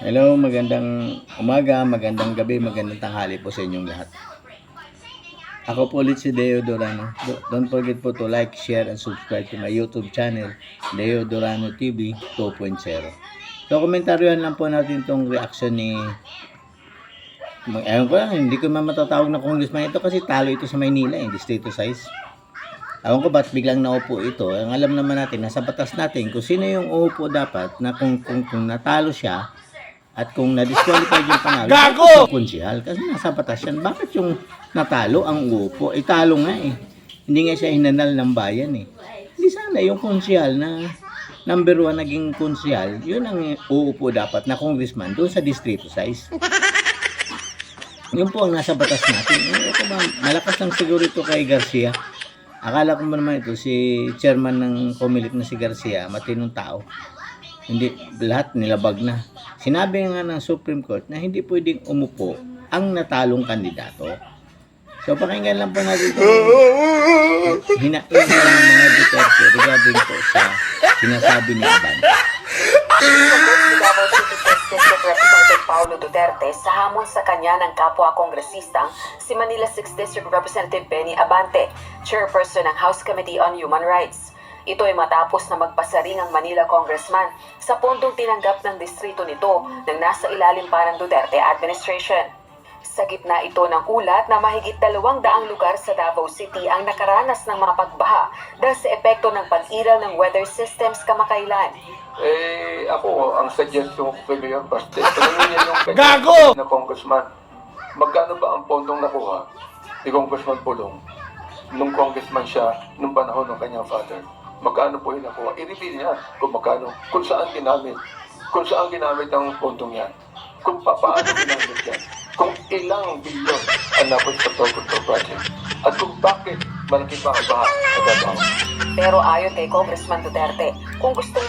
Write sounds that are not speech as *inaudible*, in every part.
Hello, magandang umaga, magandang gabi, magandang tanghali po sa inyong lahat. Ako po ulit si Deo Dorano. Do- Don't forget po to like, share, and subscribe to my YouTube channel, Deo Dorano TV 2.0. So, komentaryohan lang po natin itong reaction ni Ewan ko lang, hindi ko man matatawag na congressman ito kasi talo ito sa Maynila, eh, distrito size. Ewan ko ba't biglang naupo ito. Ang alam naman natin, nasa batas natin, kung sino yung uupo dapat, na kung, kung, kung natalo siya, at kung na-disqualify yung panalo, Gago! konsyal, kasi nasa batas yan. Bakit yung natalo ang uupo? Eh, talo nga eh. Hindi nga siya hinanal ng bayan eh. Hindi sana yung konsyal na number one naging konsyal, yun ang uupo dapat na congressman doon sa distrito size. *laughs* Yun po ang nasa batas natin. Eh, ito ba, malakas lang siguro ito kay Garcia. Akala ko naman ito, si chairman ng Comelec na si Garcia, matinong tao. Hindi, lahat nilabag na. Sinabi nga ng Supreme Court na hindi pwedeng umupo ang natalong kandidato. So, pakinggan lang po natin ito. Hinain ng mga Duterte regarding po sa sinasabi ni Aban. Representative Paulo Duterte sa hamon sa kanya ng kapwa kongresistang si Manila 6th District Representative Benny Abante, chairperson ng House Committee on Human Rights. Ito ay matapos na magpasaring ang Manila congressman sa pondong tinanggap ng distrito nito nang nasa ilalim pa ng Duterte administration. Sa gitna ito ng ulat na mahigit dalawang daang lugar sa Davao City ang nakaranas ng mga pagbaha dahil sa epekto ng pag-iral ng weather systems kamakailan. Eh, ako, ang suggestion ko *laughs* kay Mayor Baste, yung Gago! na congressman, magkano ba ang pondong nakuha ni Congressman Pulong nung congressman siya nung panahon ng kanyang father? Magkano po yung nakuha? I-reveal niya kung magkano, kung saan ginamit, kung saan ginamit ang pondong yan, kung pa- paano ginamit yan, kung ilang bilyon ang napos sa control project, at kung bakit malaki pa ang baha sa Davao. Pero ayon kay Congressman Duterte, kung gusto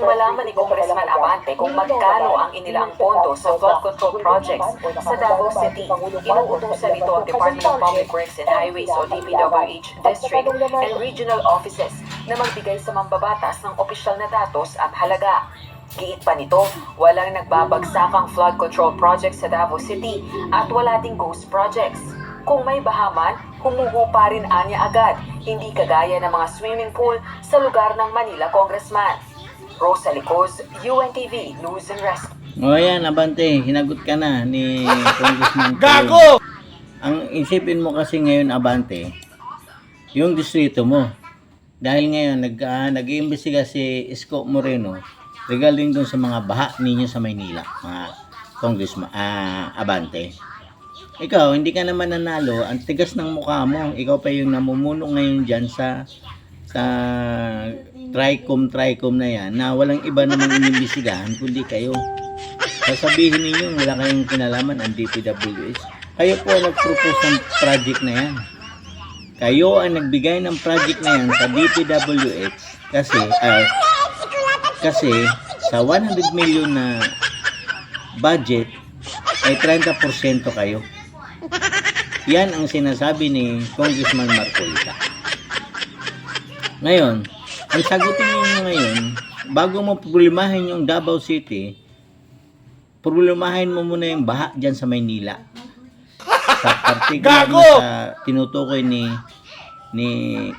malaman ni Congressman Abante kung magkano ang inilaang pondo sa flood control projects sa Davao City. Inuutusan nito ang Department of Public Works and Highways o DPWH District and Regional Offices na magbigay sa mambabatas ng opisyal na datos at halaga. Giit pa nito, walang nagbabagsakang flood control projects sa Davao City at wala ding ghost projects. Kung may bahaman, humuho pa rin anya agad, hindi kagaya ng mga swimming pool sa lugar ng Manila Congressman. Rosa Licos, UNTV News and Rescue. O yan, Abante, hinagot ka na ni Congressman. *laughs* Gago! Ang isipin mo kasi ngayon, Abante, yung distrito mo. Dahil ngayon, nag, ah, nag-iimbestiga si Isko Moreno regarding dun sa mga baha ninyo sa Maynila, mga Congressman, ah, Abante. Ikaw, hindi ka naman nanalo, ang tigas ng mukha mo. Ikaw pa yung namumuno ngayon dyan sa sa Tricom Tricom na yan na walang iba namang inimbestigahan kundi kayo. Sasabihin ninyo wala kayong kinalaman ang DPWH. Kayo po ang nag-propose ng project na yan. Kayo ang nagbigay ng project na yan sa DPWH kasi ah, kasi sa 100 million na budget ay 30% kayo. Yan ang sinasabi ni Congressman Marcolita. Ngayon, ang sagutin niyo ngayon, bago mo problemahin yung Davao City, problemahin mo muna yung baha dyan sa Maynila. Sa particular Gago! sa tinutukoy ni ni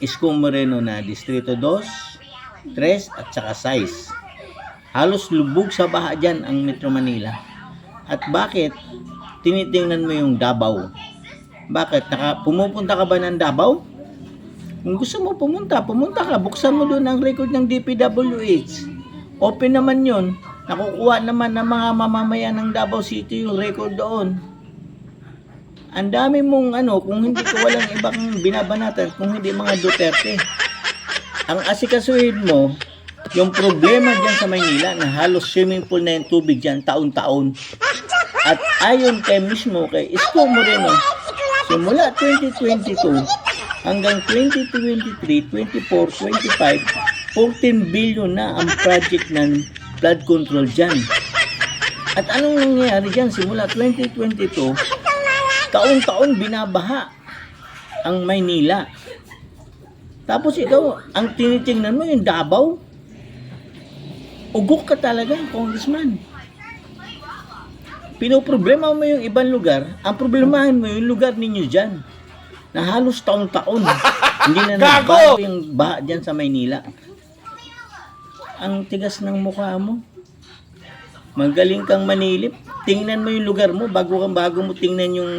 Isko Moreno na Distrito 2, 3 at saka 6. Halos lubog sa baha dyan ang Metro Manila. At bakit tinitingnan mo yung Davao? Bakit? Naka, pumupunta ka ba ng Davao? Kung gusto mo pumunta, pumunta ka. Buksan mo doon ang record ng DPWH. Open naman yon. Nakukuha naman ng mga mamamayan ng Davao City yung record doon. Ang dami mong ano, kung hindi ko walang ibang binabanatan, kung hindi mga Duterte. Ang asikasuhin mo, yung problema dyan sa Maynila na halos swimming pool na yung tubig dyan taon-taon. At ayon kay mismo kay Isko Moreno, simula 2022 hanggang 2023, 24, 25, 14 billion na ang project ng flood control dyan. At anong nangyayari dyan? Simula 2022, taon-taon binabaha ang Maynila. Tapos ikaw, ang tinitingnan mo yung Davao. Ugok ka talaga, congressman. Pinoproblema mo yung ibang lugar, ang problemahin mo yung lugar ninyo dyan. Na halos taon-taon. *laughs* hindi na nagbago yung baha dyan sa Maynila. Ang tigas ng mukha mo. Magaling kang manilip. Tingnan mo yung lugar mo bago kang bago mo tingnan yung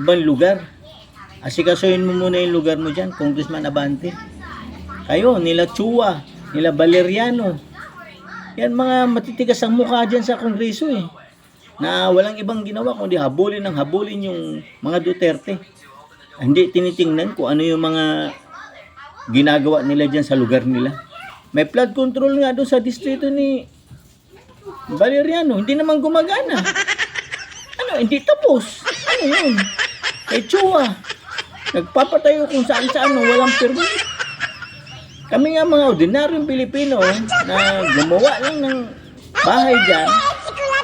ibang lugar. Asikasuhin mo muna yung lugar mo dyan, Congressman Abante. Kayo, nila Chua, nila Valeriano. Yan mga matitigas ang mukha dyan sa Kongreso eh. Na walang ibang ginawa kundi habulin ng habulin yung mga Duterte. Hindi tinitingnan kung ano yung mga ginagawa nila dyan sa lugar nila. May flood control nga doon sa distrito ni Valeriano. Hindi naman gumagana. Ano, hindi tapos. Ano yun? Kay Chua. Nagpapatayo kung saan saan walang permit. Kami nga mga ordinaryong Pilipino na gumawa lang ng bahay dyan,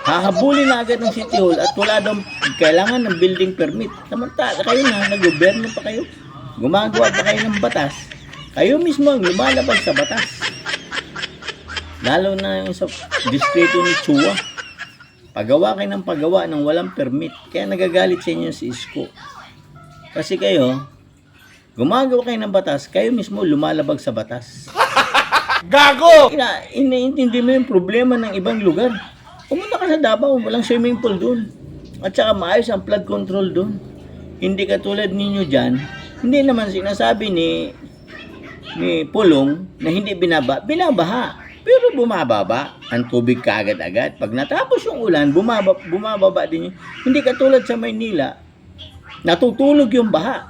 hahabulin na agad ng City Hall at wala daw kailangan ng building permit. Samantala kayo na, nag-gobyerno pa kayo, gumagawa pa kayo ng batas, kayo mismo ang lumalabas sa batas. Lalo na yung sa distrito ni Chua. Pagawa kayo ng pagawa ng walang permit. Kaya nagagalit sa inyo si Isko. Kasi kayo, gumagawa kayo ng batas, kayo mismo lumalabag sa batas. *laughs* Gago! Ina, iniintindi mo yung problema ng ibang lugar. Pumunta ka sa Davao, walang swimming pool doon. At saka maayos ang flood control doon. Hindi katulad ninyo dyan, hindi naman sinasabi ni ni Pulong na hindi binaba, binabaha. Pero bumababa ang tubig kaagad-agad. Pag natapos yung ulan, bumaba, bumababa din yun. Hindi katulad sa Maynila, natutulog yung baha.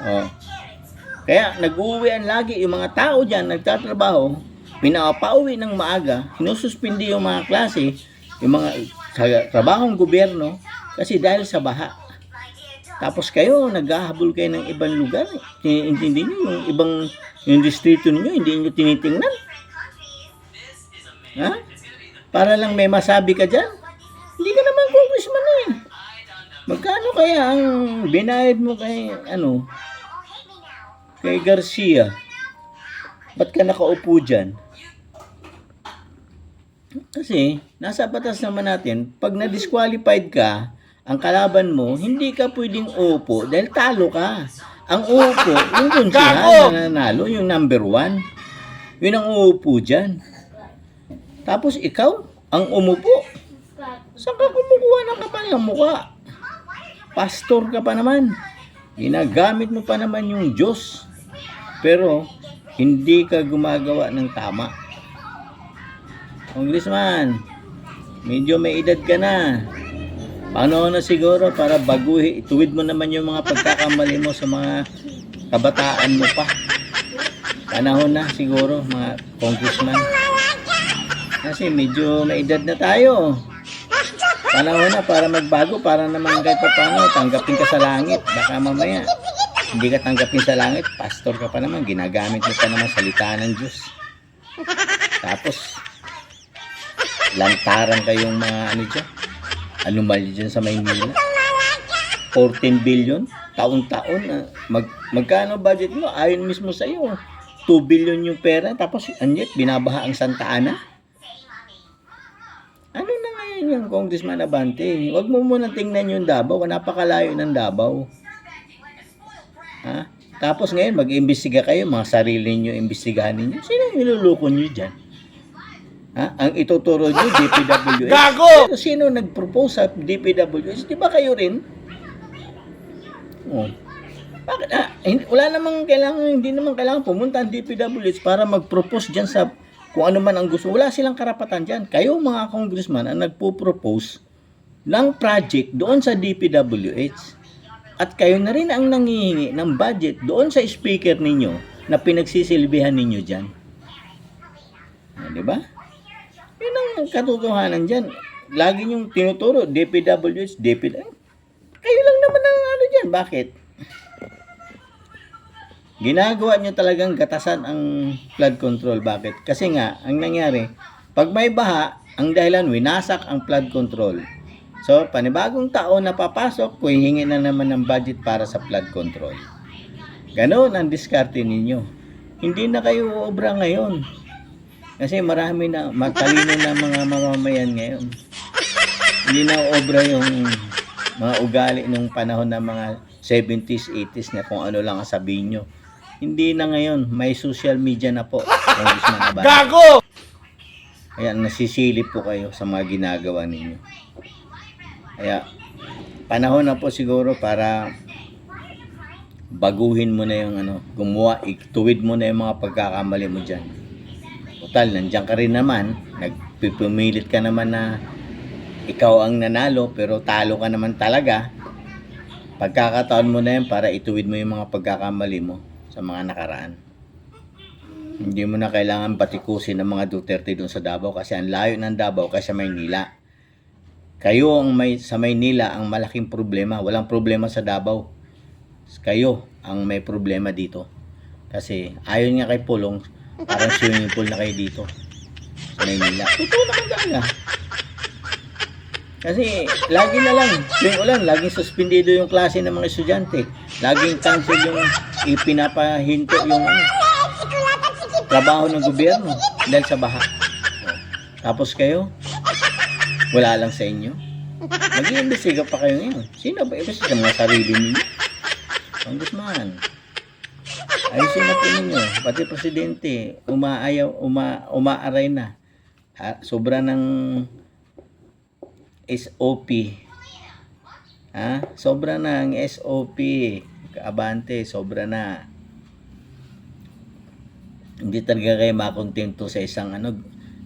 Oh. Kaya nag-uwian lagi yung mga tao dyan, nagtatrabaho, pinapauwi ng maaga, sinususpindi yung mga klase, yung mga trabahong gobyerno, kasi dahil sa baha. Tapos kayo, naghahabol kayo ng ibang lugar. Intindi nyo, yung ibang yung distrito ninyo, hindi nyo tinitingnan. Ha? Para lang may masabi ka dyan. Hindi ka naman congressman eh. Magkano kaya ang binayad mo kay, ano, kay Garcia? Ba't ka nakaupo dyan? Kasi, nasa batas naman natin, pag na-disqualified ka, ang kalaban mo, hindi ka pwedeng upo dahil talo ka. Ang upo, yung kunsihan na nanalo, yung number one. Yun ang uupo dyan. Tapos ikaw, ang umupo. Saan ka kumukuha ng kapal ng mukha? Pastor ka pa naman. Ginagamit mo pa naman yung Diyos. Pero, hindi ka gumagawa ng tama. Congressman, medyo may edad ka na. Paano na siguro para baguhi, ituwid mo naman yung mga pagkakamali mo sa mga kabataan mo pa. Panahon na siguro, mga congressman. Kasi medyo may edad na tayo. Panahon na para magbago, para naman kahit pa paano, tanggapin ka sa langit. Baka mamaya, hindi ka tanggapin sa langit, pastor ka pa naman, ginagamit mo pa naman salita ng Diyos. Tapos, lantaran kayong mga ano dyan, anomaly dyan sa Maynila. 14 billion, taon-taon. ah. mag, magkano budget mo? Ayon mismo sa iyo. 2 billion yung pera, tapos anyet, binabaha ang Santa Ana. Ano na ngayon yung Congressman Abante? Huwag mo muna tingnan yung Davao, napakalayo ng Davao. Ha? Tapos ngayon, mag-imbestiga kayo, mga sarili nyo, imbestigahan ninyo. Sino yung niluluko nyo dyan? Ha? Ang ituturo nyo, *laughs* DPWH. Gago! Pero sino nag-propose sa DPWH? Di ba kayo rin? Oh. Bakit? Ah, hindi, wala namang kailangan, hindi naman kailangan pumunta ang DPWH para mag-propose dyan sa kung ano man ang gusto. Wala silang karapatan dyan. Kayo mga congressman ang nagpo-propose ng project doon sa DPWH. At kayo na rin ang nangihingi ng budget doon sa speaker ninyo na pinagsisilbihan ninyo dyan. Ah, di ba? Yun ang katotohanan dyan. Lagi yung tinuturo, DPWH, DPWH. Kayo lang naman ang ano dyan. Bakit? ginagawa nyo talagang gatasan ang flood control. Bakit? Kasi nga, ang nangyari, pag may baha, ang dahilan, winasak ang flood control. So, panibagong taon na papasok, hihingi na naman ng budget para sa flood control. Ganon ang diskarte ninyo. Hindi na kayo uobra ngayon. Kasi marami na, matalino na mga mamamayan ngayon. Hindi na obra yung mga ugali nung panahon ng mga 70s, 80s na kung ano lang ang sabihin nyo. Hindi na ngayon. May social media na po. Gago! Kaya nasisilip po kayo sa mga ginagawa ninyo. Kaya panahon na po siguro para baguhin mo na yung ano, gumawa, ituwid mo na yung mga pagkakamali mo dyan. Total, nandiyan ka rin naman, nagpipumilit ka naman na ikaw ang nanalo pero talo ka naman talaga. Pagkakataon mo na yan para ituwid mo yung mga pagkakamali mo sa mga nakaraan. Hindi mo na kailangan batikusin ng mga Duterte doon sa Davao kasi ang layo ng Davao kasi Maynila. Kayo ang may sa Maynila ang malaking problema. Walang problema sa Davao. Kayo ang may problema dito. Kasi ayon nga kay Pulong, parang swimming pool na kayo dito sa Maynila. Totoo naman talaga. Kasi lagi na lang, tuwing ulan, laging suspendido yung klase ng mga estudyante. Laging cancel yung ipinapahinto yung ano, trabaho ng gobyerno dahil sa baha. Tapos kayo, wala lang sa inyo. Mag-iimbestiga pa kayo ngayon. Sino ba iba sa mga sarili ninyo? Congressman. Ayusin na ninyo. Pati presidente, umaayaw, uma, umaaray na. Ha, sobra ng SOP. Ha? Sobra ang SOP. Abante, sobra na hindi talaga kayo makontento sa isang ano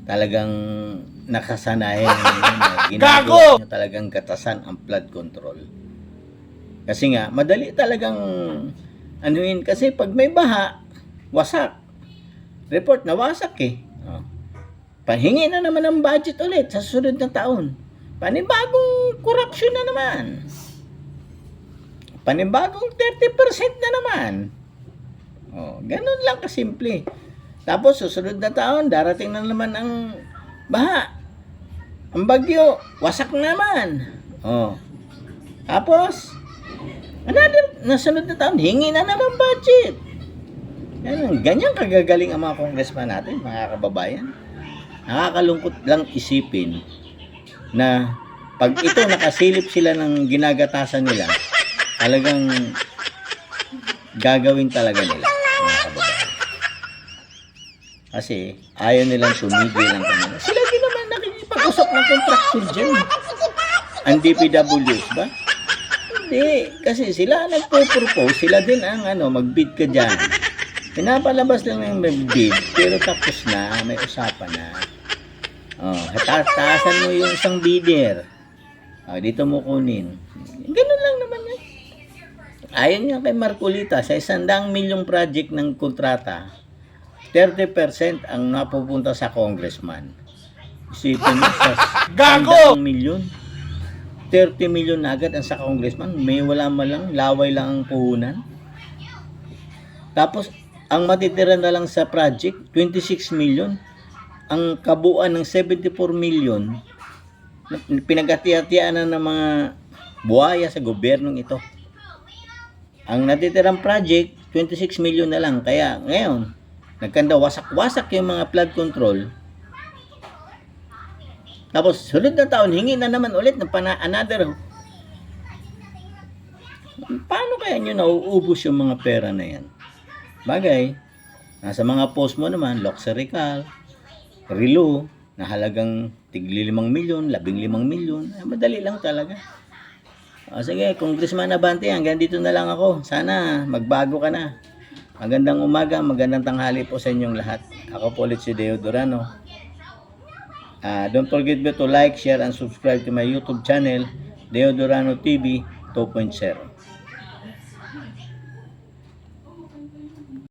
talagang nakasanayan na *laughs* ginagawa talagang gatasan ang flood control. Kasi nga, madali talagang anuin kasi pag may baha, wasak. Report na wasak eh. Oh. Pahingi na naman ng budget ulit sa susunod na taon. Panibagong corruption na naman. Panibagong 30% na naman. Oh, ganun lang kasimple. Tapos susunod na taon, darating na naman ang baha. Ang bagyo, wasak naman. Oh. Tapos, another, nasunod na taon, hingi na naman budget. Ganyan, ganyan kagagaling ang mga congressman natin, mga kababayan. Nakakalungkot lang isipin na pag ito nakasilip sila ng ginagatasan nila, talagang gagawin talaga nila, mga kababayan. Kasi ayaw nilang tumigil ang kanila. Sila din naman nakikipag-usap ng contractor dyan. Ang DPWs ba? Hindi. Kasi sila nagpo-propose. Sila din ang ano, mag-bid ka dyan. Pinapalabas lang yung mag-bid. Pero tapos na. May usapan na. Oh, taasan mo yung isang bidder. Oh, dito mo kunin. Ganun lang naman yan. Ayon nga kay Marcolita, sa isandang milyong project ng kontrata, 30% ang napupunta sa congressman. Isipin mo sa *laughs* Gago! 100 milyon. 30 milyon na agad ang sa congressman. May wala man lang, laway lang ang puhunan. Tapos, ang matitira na lang sa project, 26 milyon. Ang kabuuan ng 74 milyon, pinagati-hatian na ng mga buhaya sa gobyernong ito. Ang natitirang project, 26 milyon na lang. Kaya ngayon, nagkanda wasak-wasak yung mga flood control. Tapos, sunod na taon, hingi na naman ulit ng pana another. Paano kaya nyo nauubos yung mga pera na yan? Bagay, nasa mga post mo naman, Loxerical, Rilo, na halagang tigli limang milyon, labing limang milyon. Eh, madali lang talaga. O, sige, Congressman Abante, hanggang dito na lang ako. Sana magbago ka na. Magandang umaga, magandang tanghali po sa inyong lahat. Ako po ulit si Deo Durano. Ah, don't forget to like, share, and subscribe to my YouTube channel, Deo Durano TV 2.0.